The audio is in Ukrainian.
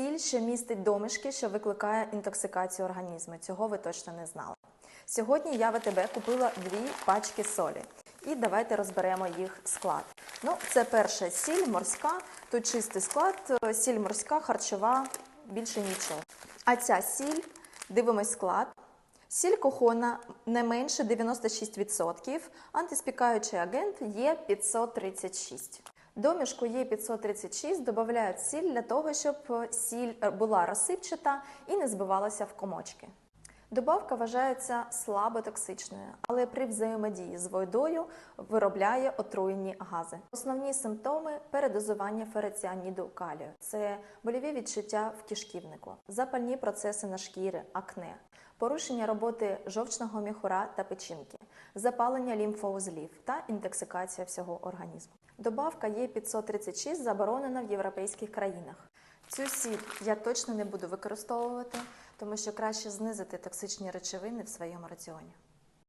Сіль ще містить домішки, що викликає інтоксикацію організму. Цього ви точно не знали. Сьогодні я в АТБ купила дві пачки солі. І давайте розберемо їх склад. Ну, це перша сіль морська, тут чистий склад, сіль морська, харчова, більше нічого. А ця сіль, дивимось склад. Сіль кохона не менше 96%, антиспікаючий агент є 536. До мішку є 536 додають сіль для того, щоб е, сіль е, була розсипчата і не збивалася в комочки. Добавка вважається слаботоксичною, але при взаємодії з водою виробляє отруєнні гази. Основні симптоми передозування ферриціаніду калію – це больові відчуття в кишківнику, запальні процеси на шкірі, акне, порушення роботи жовчного міхура та печінки, запалення лімфоузлів та інтоксикація всього організму. Добавка є 536 заборонена в європейських країнах. Цю сіль я точно не буду використовувати, тому що краще знизити токсичні речовини в своєму раціоні.